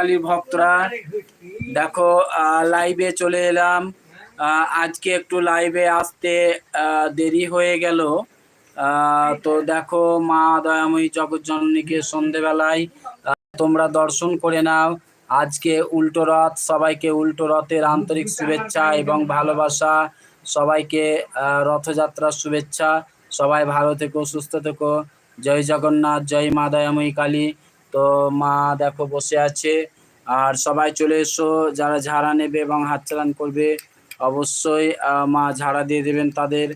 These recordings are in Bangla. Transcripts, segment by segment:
কালীর ভক্তরা, দেখো লাইভে চলে এলাম। আজকে একটু লাইভে আসতে দেরি হয়ে গেল। তো দেখো, মা দয়াময়ী জগৎজননীকে সন্ধেবেলায় তোমরা দর্শন করে নাও। আজকে উল্টো রথ, সবাইকে উল্টো রথের আন্তরিক শুভেচ্ছা এবং ভালোবাসা। সবাইকে রথযাত্রার শুভেচ্ছা। সবাই ভালো থেকো, সুস্থ থেকো। জয় জগন্নাথ, জয় মা দয়াময়ী কালী। তো মা দেখো বসে আছে। আর সবাই চলে এসো যারা ঝাড়া নেবে এবং হাত চালান করবে অবশ্যই মা ঝাড়া দিয়ে দেবেন তাদের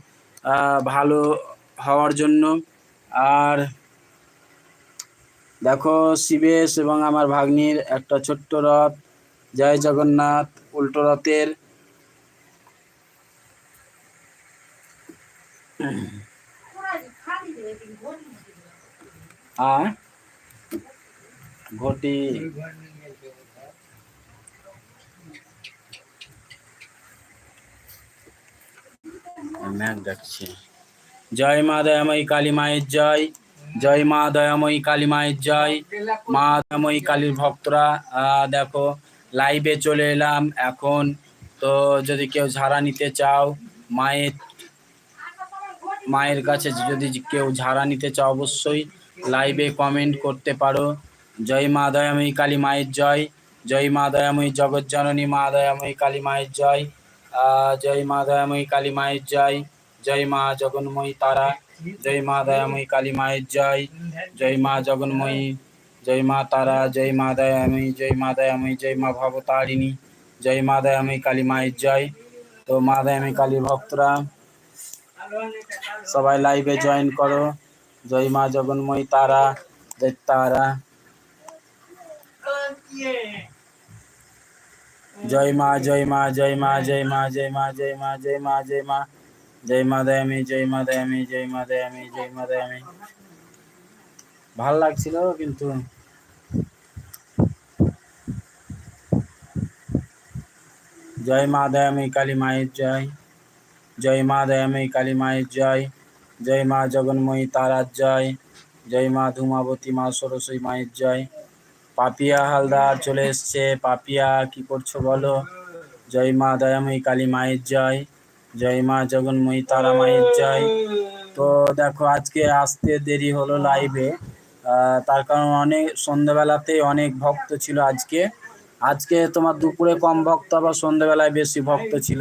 ভালো হওয়ার জন্য। আর দেখো শিবেশ এবং আমার ভাগ্নির একটা ছোট্ট রথ। জয় জগন্নাথ উল্টো রথের। আর ঘটি। জয় মা দয়াময়ী কালী মায়ের জয়। জয় মা দয়াময়ী কালী মায়ের জয়। মা দয়াময়ী কালীর ভক্তরা দেখো লাইভে চলে এলাম এখন। তো যদি কেউ ঝাড়া নিতে চাও, মায়ের মায়ের কাছে যদি কেউ ঝাড়া নিতে চাও, অবশ্যই লাইভে কমেন্ট করতে পারো। জয় মা দয়াময়ী কালী মায়ের জয় জয় মা দয়াময়ী জগৎ জননী মা দয়াময়ী কালী মায়ের জয় জয় মা দয়াময়ী কালী মায়ের জয় জয় মা জগন্ময়ী তারা জয় মা দয়াময়ী কালী মায়ের জয় জয় মা জগন্ময়ী জয় মা তারা জয় মা দয়াময়ী জয় মা দয়াময়ী জয় মা ভবতারিণী জয় মা দয়াময়ী কালী মায়ের জয় তো মা দয়াময়ী কালী ভক্তরা সবাই লাইভে জয়েন করো জয় মা জগন্ময়ী তারা জয় তারা জয় মা জয় মা জয় মা জয় মা জয় মা জয় মা জয় মা জয় মা জয় মা দয়ামি, জয় মা দয়ামি, জয় মা দয়ামি, জয় মা দয়ামি। ভালো লাগছিল কিন্তু। জয় মা দয়ামি, কালী মায়ের জয়। জয় মা দয়াময়ী কালী মায়ের জয়। জয় মা জগন্ময়ী তারার জয়। জয় মা ধূমাবতী, মা সরস্বতী মায়ের জয়। পাপিয়া হালদার চলে এসছে। পাপিয়া, কি করছ বলো? জয় মা দয়াময়ী, কালী মায়ের জয়। জয় মা জগন্ময়ী, তারা মায়ের জয়। তো দেখো, আজকে আসতে দেরি হলো লাইভে তার কারণ অনেক সন্ধ্যাবেলাতে অনেক ভক্ত ছিল আজকে। আজকে তোমার দুপুরে কম ভক্ত, আবার সন্ধ্যাবেলায় বেশি ভক্ত ছিল।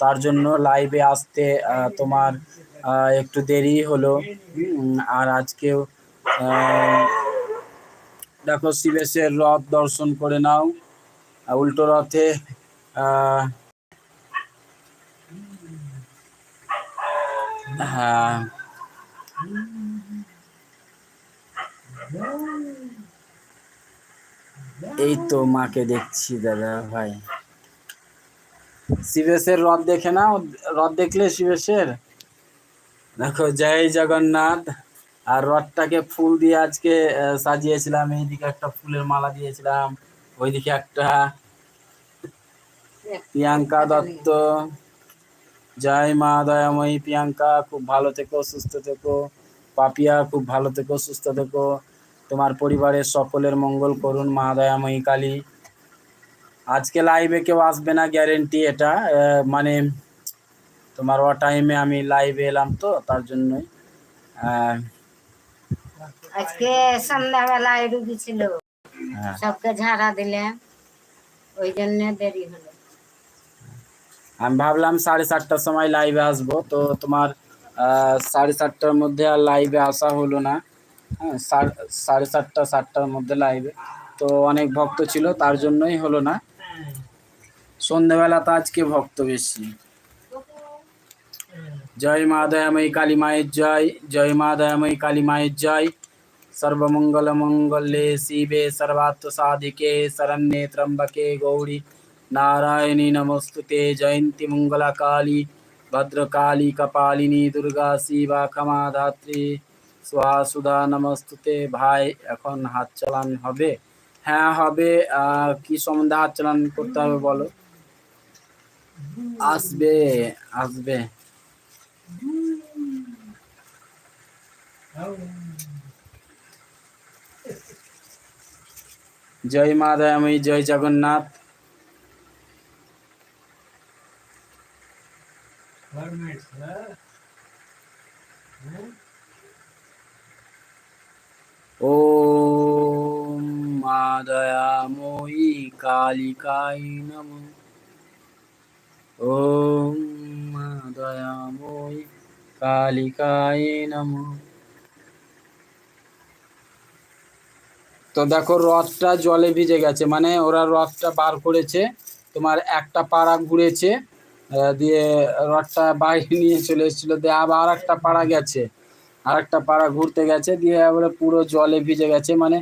তার জন্য লাইভে আসতে তোমার একটু দেরি হলো। আর আজকেও দেখো শিবেশের রথ দর্শন করে নাও। উল্টো রথে হ্যাঁ। এই তো মাকে দেখছি দাদা ভাই। শিবেশের রথ দেখে না রথ দেখলে শিবেশের? দেখো, জয় জগন্নাথ। আর রথটাকে ফুল দিয়ে আজকে সাজিয়েছিলাম। এইদিকে একটা ফুলের মালা দিয়েছিলাম। ওইদিকে একটা প্রিয়াঙ্কা দত্ত। জয় মা দয়াময়ী প্রিয়াঙ্কা খুব ভালো থেকো সুস্থ থেকো। পাপিয়া খুব ভালো থেকো সুস্থ থেকো। তোমার পরিবারের সকলের মঙ্গল করুন মা দয়াময়ী কালী। আজকে লাইভে কেউ আসবে না গ্যারেন্টি এটা। মানে তোমার ও টাইমে আমি লাইভে এলাম তো তার জন্যই। আহ, আজকে সন্ধ্যাবেলায় রুগী ছিল হ্যাঁ। সবকে ঝাড়া দিলাম। ওই জন্য দেরি হলো। আমি ভাবলাম সাড়ে সাতটার সময় লাইভে আসব। তো তোমার সাড়ে সাতটার মধ্যে আর লাইভে আসা হলো না। হ্যাঁ সাড়ে সাতটা সাতটার মধ্যে লাইভে তো অনেক ভক্ত ছিল তার জন্যই হলো না। সন্ধ্যেবেলা তো আজকে ভক্ত বেশি। জয় মা দয়াময়ী কালী মায়ের জয় জয় মা দয়াময়ী কালী মায়ের জয়। सर्वमङ्गलमङ्गले शिवे सर्वार्थसाधिके शरण्ये त्र्यम्बके गौरी नारायणी नमस्तु ते जयन्तिमङ्गलाकाली भद्रकाली, कपालिनी, दुर्गा, शिवा ক্ষমাধাত্রী धात्री নমস্তু তে भाई, এখন হাত চালান হবে। হ্যাঁ, হবে। কি সম্বন্ধে হাত চালান করতে হবে বলো? আসবে আসবে। জয় মা দয়াময়ী, জয় জগন্নাথ। ওম মা দয়াময়ী কালিকাই নম। ওম মা দয়াময়ী কালিকাই নম। তো দেখো রথটা জলে ভিজে গেছে মানে ওরা রথটা বার করেছে, তোমার একটা পাড়া ঘুরেছে দিয়ে রথটা বাইরে নিয়ে চলে এসেছিল, দিয়ে আবার একটা পাড়া গেছে, আর একটা পাড়া ঘুরতে গেছে, দিয়ে এবারে পুরো জলে ভিজে গেছে মানে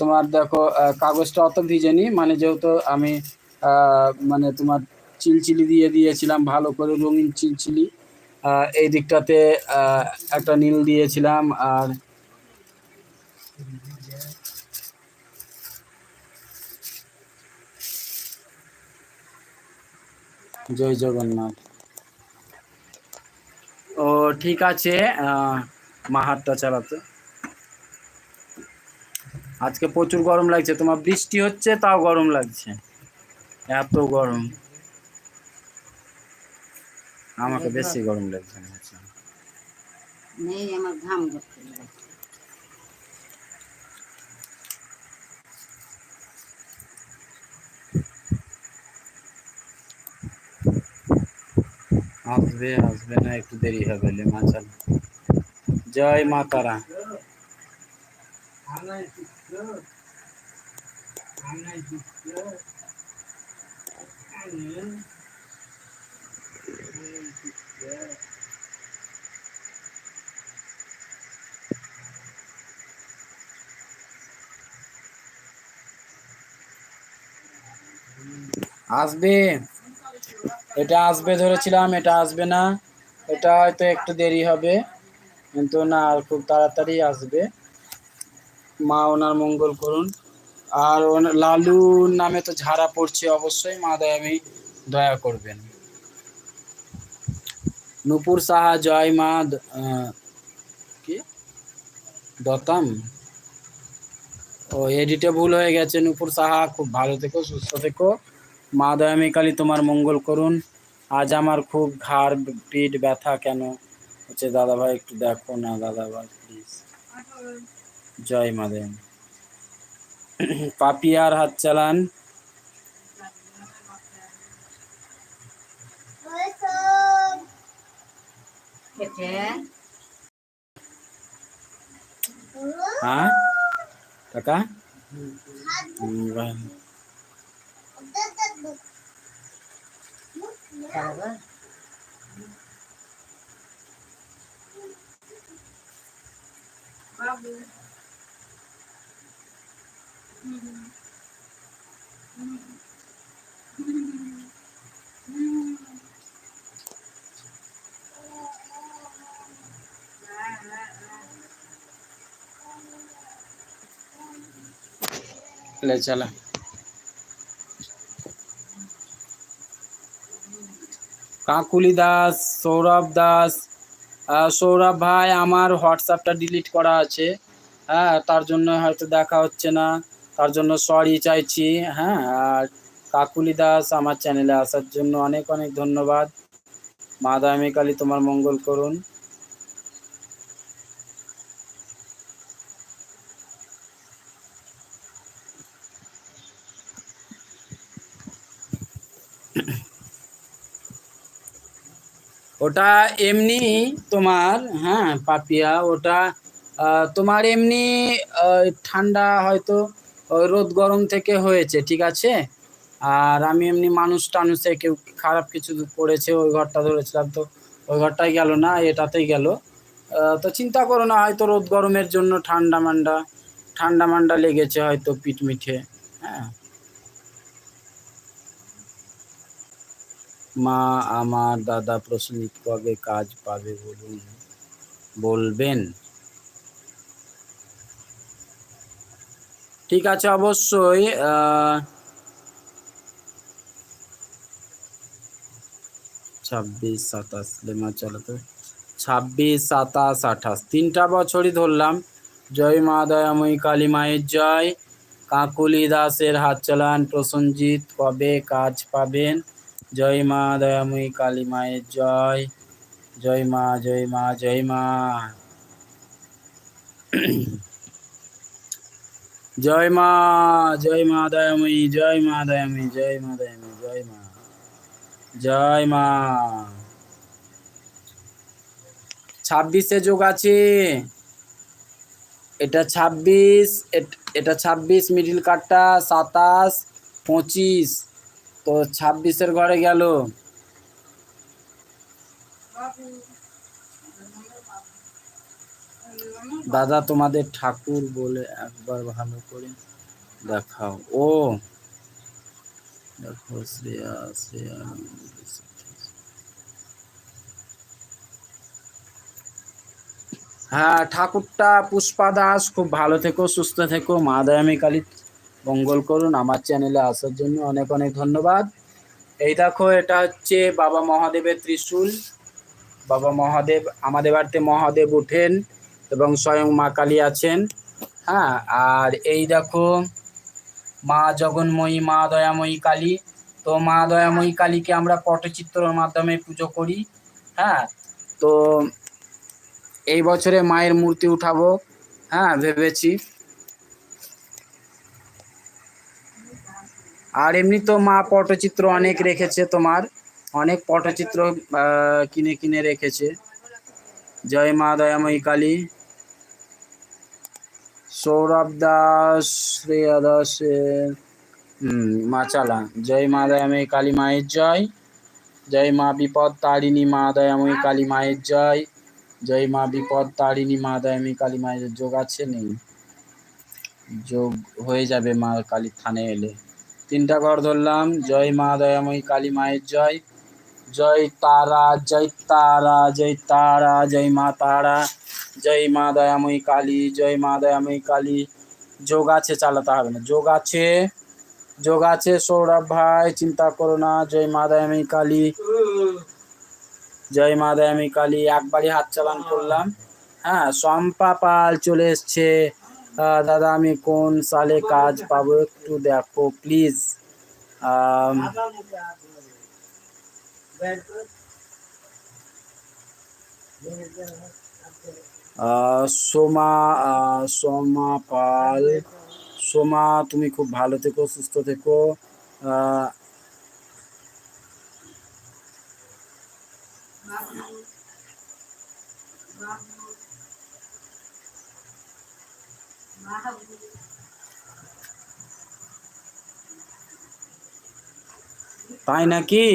তোমার দেখো কাগজটা অত ভিজেনি মানে যেহেতু আমি মানে তোমার চিলচিলি দিয়ে দিয়েছিলাম, ভালো করে রঙিন চিলচিলি এই দিকটাতে একটা নীল দিয়েছিলাম, আর জয় জগন্নাথ। ও ঠিক আছে আহ, মা হাতটা চালাতে। আজকে প্রচুর গরম লাগছে তোমার বৃষ্টি হচ্ছে তাও গরম লাগছে। এত গরম। আমাকে বেশি গরম লাগছে নেই আমার ঘাম আসবে আসবে না একটু দেরি হবে লেমা চাল জয় মা তারা। আসবে। এটা আসবে ধরেছিলাম, এটা আসবে না। এটা হয়তো একটু দেরি হবে, কিন্তু না, আর খুব তাড়াতাড়ি আসবে। মা ওনার মঙ্গল করুন। আর ওনার লালুর নামে তো ঝাড়া পড়ছে অবশ্যই, মা দয়ামী দয়া করবেন। নুপুর সাহা, জয় মা কি? দতাম ও এডিটে ভুল হয়ে গেছে, নুপুর সাহা। খুব ভালো থেকো, সুস্থ থেকো। মা দয়ামী কালী তোমার মঙ্গল করুন। আজ আমার খুব ঘাড় পিঠ ব্যথা কেন? হচ্ছে দাদা ভাই একটু দেখো না দাদা ভাই প্লিজ জয় মা দয়ামী পাপিয়ার হাত চালান। হ্যাঁ? কাকা? Trời quá ले चला কাকুলি দাস, সৌরভ দাস সৌরভ ভাই আমার হোয়াটসঅ্যাপটা ডিলিট করা আছে। হ্যাঁ তার জন্য হয়তো দেখা হচ্ছে না। তার জন্য সরি চাইছি। হ্যাঁ আর কাকুলি দাস আমার চ্যানেলে আসার জন্য অনেক অনেক ধন্যবাদ। মা দামিকালী কালী তোমার মঙ্গল করুন। ওটা এমনি তোমার হ্যাঁ পাপিয়া, ওটা তোমার এমনি ঠান্ডা হয়তো রোদ গরম থেকে হয়েছে, ঠিক আছে? আর আমি এমনি মানুষ টানুষে কেউ খারাপ কিছু পড়েছে, ওই ঘরটা ধরেছিলাম তো, ওই ঘরটাই গেল না, এটাতেই গেল। তো চিন্তা করো না, হয়তো রোদ গরমের জন্য ঠান্ডা মান্ডা ঠান্ডা মান্ডা লেগেছে হয়তো পিঠ মিঠে হ্যাঁ। মা, আমার দাদা প্রসন্নিত কবে কাজ পাবে বলুন। বলবেন। ঠিক আছে, অবশ্যই ছাব্বিশ, সাতাশ লেমা চালাতে ছাব্বিশ, সাতাশ, আঠাশ, তিনটা বছরই ধরলাম। জয় মা, দয়াময়ী, কালী মায়ের জয়। কাকুলি দাসের হাত চালান প্রসঞ্জিৎ কবে কাজ পাবেন? জয় মা দয়াময়ী কালী মায়ের জয়। জয় মা জয় মা জয় মা। জয় মা জয় মা দয়াময়ী, জয় মা দয়াময়ী, জয় মা দয়াময়ী, জয় মা। জয় মা। ছাব্বিশে যোগ আছে। এটা ছাব্বিশ এটা ছাব্বিশ মিডিল কার্ডটা সাতাশ, পঁচিশ। তো ছাব্বিশের ঘরে গেল। দাদা তোমাদের ঠাকুর বলে একবার ভালো করে দেখাও। ও, দেখো শ্রেয়া শ্রেয়া হ্যাঁ ঠাকুরটা পুষ্পা দাস, খুব ভালো থেকো, সুস্থ থেকো, মা দয়ামী কালী মঙ্গল করুন, আমার চ্যানেলে আসার জন্য অনেক অনেক ধন্যবাদ। এই দেখো, এটা হচ্ছে বাবা মহাদেবের ত্রিশূল। বাবা মহাদেব, আমাদের বাড়িতে মহাদেব ওঠেন এবং স্বয়ং মা কালী আছেন। হ্যাঁ আর এই দেখো, মা জগন্ময়ী, মা দয়াময়ী কালী। তো মা দয়াময়ী কালীকে আমরা পটচিত্রর মাধ্যমে পুজো করি। হ্যাঁ তো এই বছরে মায়ের মূর্তি উঠাবো। হ্যাঁ ভেবেছি। আর এমনি তো মা পটচিত্র অনেক রেখেছে তোমার। অনেক পটচিত্র কিনে কিনে রেখেছে। জয় মা দয়াময়ী কালী। সৌরভ দাস, শ্রেয়া দাস মা চালা। জয় মা দয়াময়ী কালী মায়ের জয়। জয় মা বিপদ তারিণী মা দয়াময়ী কালী মায়ের জয়। জয় মা বিপদ তারিণী মা দয়াময়ী কালী মায়ের যোগ আছে নেই। যোগ হয়ে যাবে মা কালী থানে এলে। তিনটা ঘর ধরলাম। জয় মা, দয়াময়ী, কালী মায়ের জয়। জয় তারা জয় তারা জয় তারা, জয় মা তারা। জয় মা, দয়াময়ী, কালী, জয় মা, দয়াময়ী, কালী। যোগ আছে, চালাতে হবে না। যোগ আছে যোগ আছে, সৌরভ ভাই, চিন্তা করো না। জয় মা, দয়াময়ী, কালী। জয় মা দয়ামী কালী। একবারই হাত চালান করলাম। হ্যাঁ শম্পা পাল চলে এসছে। দাদা, আমি কোন সালে কাজ পাবো একটু দেখো প্লিজ সোমা সোমা পাল। সোমা, তুমি খুব ভালো থেকো, সুস্থ থেকো। তাই নাকি?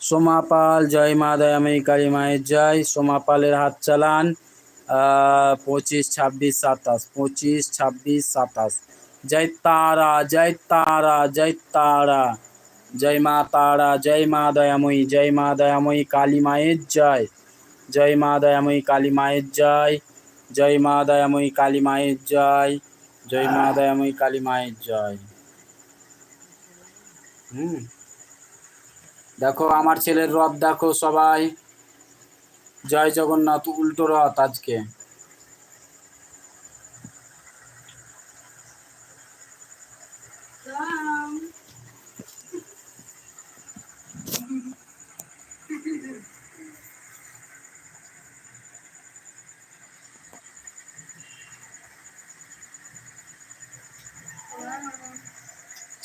সোমা পাল, জয় মা দয়াময়ী কালী মায়ের জয়। সোমা পালের হাত চালান পঁচিশ, ছাব্বিশ, সাতাশ, পঁচিশ, ছাব্বিশ, সাতাশ। জয় তারা জয় তারা জয় তারা। জয় মা তারা, জয় মা দয়াময়ী জয় মা দয়াময়ী কালী মায়ের জয়। জয় মা দয়াময়ী কালী মায়ের জয়। জয় মা দয়াময়ী কালী মায়ের জয়। জয় মা দয়াময়ী, কালী মায়ের জয়। হুম। দেখো, আমার ছেলের রথ দেখো সবাই। জয় জগন্নাথ, উল্টো রথ আজকে।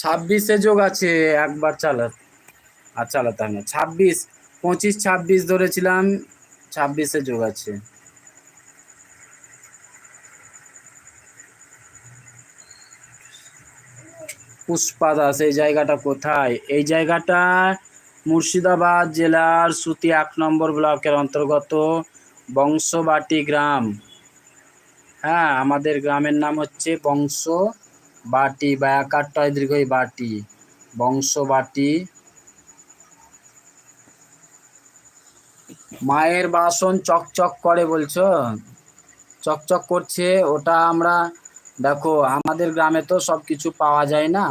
ছাব্বিশে যোগ আছে, একবার চালা আর চালাতে হবে না। ছাব্বিশ, পঁচিশ, ছাব্বিশ ধরেছিলাম, ছাব্বিশে যোগ আছে। পুষ্পা দাস, এই জায়গাটা কোথায়? এই জায়গাটা মুর্শিদাবাদ জেলার সুতি এক নম্বর ব্লকের অন্তর্গত বংশবাটি গ্রাম। হ্যাঁ আমাদের গ্রামের নাম হচ্ছে বংশ বাটি বা একারটায় দীর্ঘই বাটি। বংশ বাটি। মায়ের বাসন চকচক করে বলছো? চকচক করছে, ওটা আমরা, দেখো, আমাদের গ্রামে তো সব কিছু পাওয়া যায় না।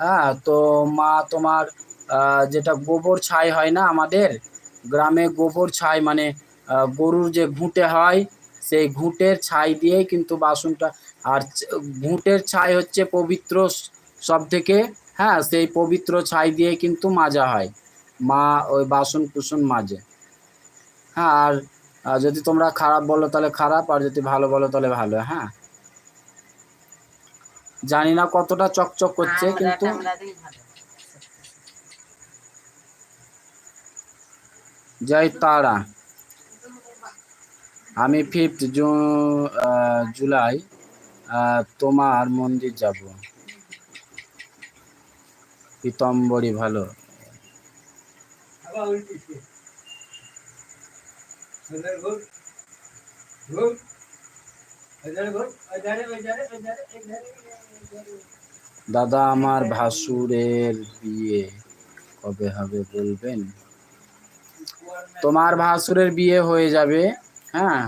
হ্যাঁ তো মা তোমার যেটা গোবর ছাই হয় না আমাদের, গ্রামে গোবর ছাই মানে গরুর যে ঘুঁটে হয়, সেই ঘুঁটের ছাই দিয়েই কিন্তু বাসনটা আর ঘুঁটের ছাই হচ্ছে পবিত্র সব থেকে হ্যাঁ সেই পবিত্র ছাই দিয়ে কিন্তু মাজা হয়। মা ওই বাসন কুসন মাজে। হ্যাঁ আর যদি তোমরা খারাপ বলো তাহলে খারাপ আর যদি ভালো বলো তাহলে ভালো হ্যাঁ। জানি না কতটা চকচক করছে কিন্তু টামড়াতেই ভালো। জয় তারা। আমি ফিফথ জুন জুলাই তোমার মন্দির যাব। পিতম্বরী ভালো। দাদা, আমার ভাসুরের বিয়ে কবে হবে বলবেন? তোমার ভাসুরের বিয়ে হয়ে যাবে হ্যাঁ?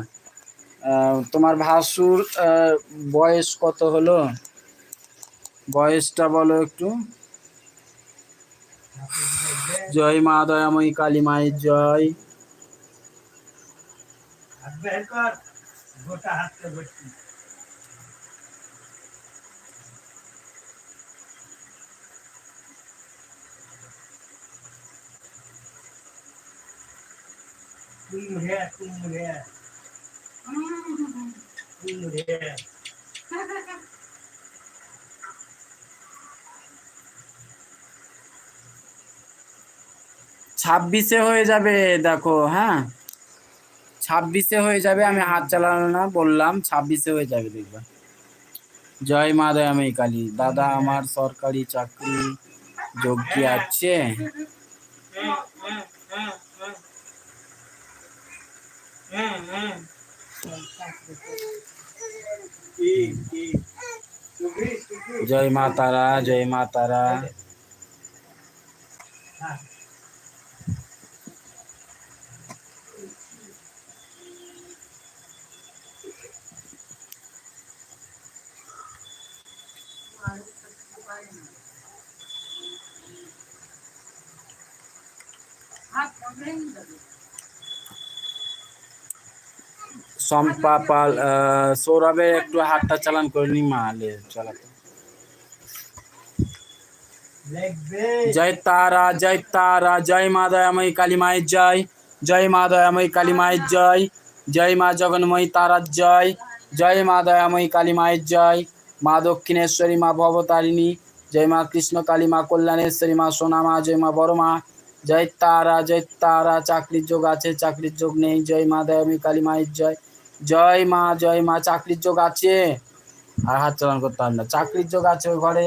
তোমার ভাসুর বয়স কত হলো? বয়সটা বলো একটু। জয় মা দয়াময়ী কালী মায়ের জয়। ছাব্বিশে হয়ে যাবে দেখো হ্যাঁ ছাব্বিশে হয়ে যাবে আমি হাত চালানো না বললাম ছাব্বিশে হয়ে যাবে দেখবা জয় মা দয়াময়ী কালী দাদা আমার সরকারি চাকরি যোগ কি আছে জয় মা তারা জয় মা তারা সম্পা পাল আহ, সৌরভের একটু হাতটা চালান করে নি মালে চালাতে। জয় তারা জয় তারা জয় মা দয়াময়ী কালী মায়ের জয়। জয় মা দয়াময়ী কালী মায়ের জয়। জয় মা জগন্ময়ী তারার জয়। জয় মা দয়াময়ী কালী মায়ের জয়। মা দক্ষিণেশ্বরী মা ভবতারিণী। জয় মা কৃষ্ণ কালী মা কল্যাণেশ্বরী মা সোনা মা জয় মা বড় মা। জয় তারা জয় তারা চাকরির যোগ আছে চাকরির যোগ নেই। জয় মা দয়াময়ী কালী মায়ের জয়। জয় মা জয় মা, চাকরির যোগ আছে। আর হাত চালান করতে হবে না। চাকরির যোগ আছে ওই ঘরে।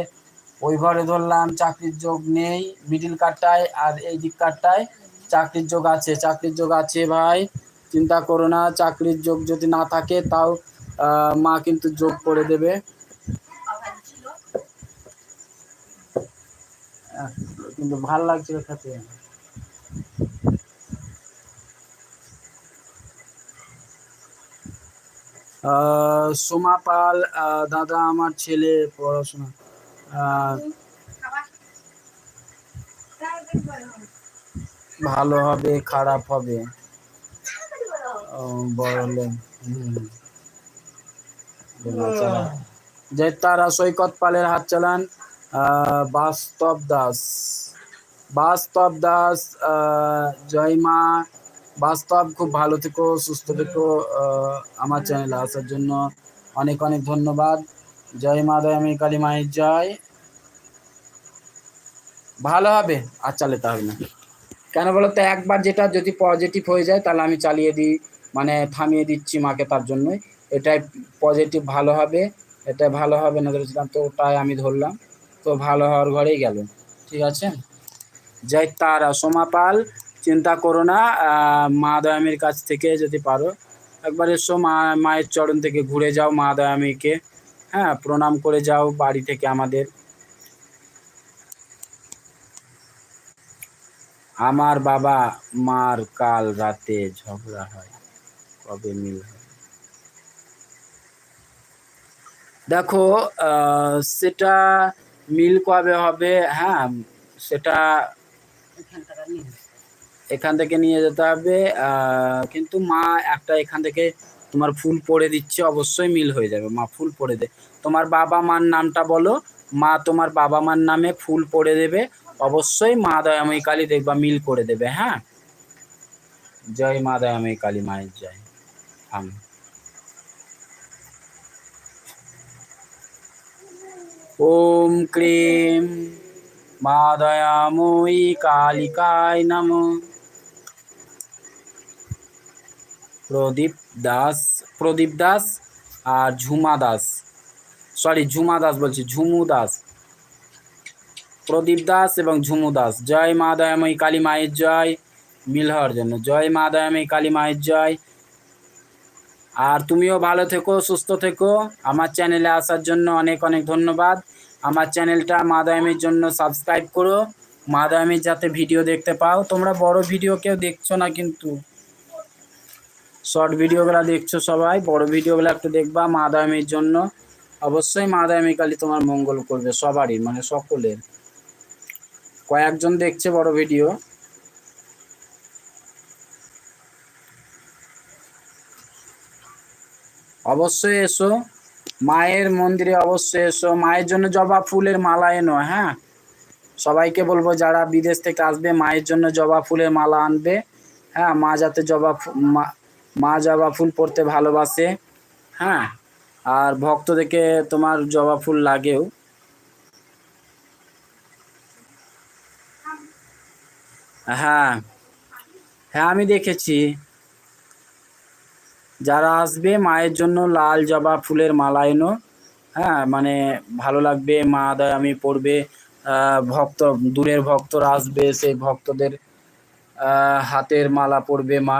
ওই ঘরে ধরলাম চাকরির যোগ নেই মিডিল কার্ডটায় আর এই দিক কার্ডটায় চাকরির যোগ আছে। চাকরির যোগ আছে ভাই, চিন্তা করো না, চাকরির যোগ যদি না থাকে তাও মা কিন্তু যোগ করে দেবে। কিন্তু ভালো লাগছে খেতে। সোমা পাল দাদা আমার ছেলে পড়াশোনা ভালো হবে খারাপ হবে ও, বড় হলে হুম। চালান। যে তারা সৈকত পালের হাত চালান বাস্তব দাস বাস্তব দাস আহ, জয় মা বাস্তব, খুব ভালো থেকো, সুস্থ থেকো আমার চ্যানেলে আসার জন্য অনেক অনেক ধন্যবাদ। জয় মা দয়ামী কালী মায়ের জয়। ভালো হবে, আর চালাতে হবে না। কেন বলো তো, একবার যেটা যদি পজিটিভ হয়ে যায়, তাহলে আমি চালিয়ে দিই মানে থামিয়ে দিচ্ছি মাকে তার জন্যই। এটাই পজিটিভ ভালো হবে এটা ভালো হবে, না ধরেছিলাম তো ওটাই আমি ধরলাম। তো ভালো হওয়ার ঘরেই গেল, ঠিক আছে? জয় তারা, সোমা চিন্তা করো না মা দয়ামীর কাছ থেকে যদি পারো, একবার এসো, মা, মায়ের চরণ থেকে ঘুরে যাও মা দয়ামীকে। হ্যাঁ প্রণাম করে যাও বাড়ি থেকে আমাদের। আমার বাবা মার কাল রাতে ঝগড়া হয়, কবে মিল হয়? দেখো সেটা মিল কবে হবে? হ্যাঁ সেটা এখান থেকে নিয়ে যেতে হবে কিন্তু মা একটা এখান থেকে তোমার ফুল পড়ে দিচ্ছে, অবশ্যই মিল হয়ে যাবে, মা ফুল পড়ে দে। তোমার বাবা মার নামটা বলো, মা তোমার বাবা মার নামে ফুল পড়ে দেবে, অবশ্যই মা দয়াময়ী কালী দেখবা মিল করে দেবে হ্যাঁ? জয় মা দয়াময়ী কালী মায়ের জয় আমি ওম ক্রিম মা দয়াময়ী কালিকায় নম। প্রদীপ দাস প্রদীপ দাস আর ঝুমা দাস। সরি ঝুমা দাস বলছি, ঝুমু দাস। প্রদীপ দাস এবং ঝুমু দাস। জয় মা দয়াময়ী কালী মায়ের জয়। মিল হওয়ার জন্য। জয় মা দয়াময়ী কালী মায়ের জয়। আর তুমিও ভালো থেকো, সুস্থ থেকো। আমার চ্যানেলে আসার জন্য অনেক অনেক ধন্যবাদ। আমার চ্যানেলটা মা দয়ামের জন্য সাবস্ক্রাইব করো। মা দয়ামের যাতে ভিডিও দেখতে পাও। তোমরা বড় ভিডিও কেউ দেখছ না কিন্তু। শর্ট ভিডিওগুলো দেখছ সবাই, বড় ভিডিওগুলো একটু দেখবা মা দয়ামের জন্য। অবশ্যই মা দয়ামী কালী তোমার মঙ্গল করবে সবারই মানে সকলের। কয়েকজন দেখছে বড় ভিডিও। অবশ্যই এসো, মায়ের মন্দিরে অবশ্যই এসো। মায়ের জন্য জবা ফুলের মালা এনো হ্যাঁ? সবাইকে বলব, যারা বিদেশ থেকে আসবে, মায়ের জন্য জবা ফুলের মালা আনবে। হ্যাঁ মা যাতে জবা মা- মা জবা ফুল পড়তে ভালোবাসে হ্যাঁ? আর ভক্ত ভক্তদেরকে তোমার জবা ফুল লাগেও। হ্যাঁ হ্যাঁ আমি দেখেছি। যারা আসবে মায়ের জন্য লাল জবা ফুলের মালা এনো হ্যাঁ মানে ভালো লাগবে, মা আমি পড়বে ভক্ত, দূরের ভক্তরা আসবে, সেই ভক্তদের হাতের মালা পরবে মা।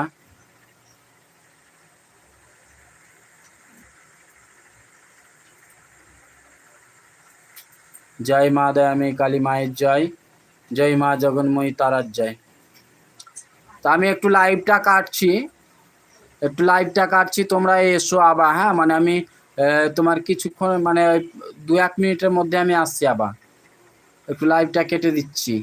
জয় মা দয়ামী কালী মায়ের জয় জয় মা জগন্ময়ী তারার জয়। তা আমি একটু লাইভটা কাটছি। একটু লাইভটা কাটছি, তোমরা এসো আবার হ্যাঁ? মানে আমি তোমার কিছুক্ষণ মানে দু এক মিনিটের মধ্যে আমি আসছি আবার। একটু লাইভটা কেটে দিচ্ছি।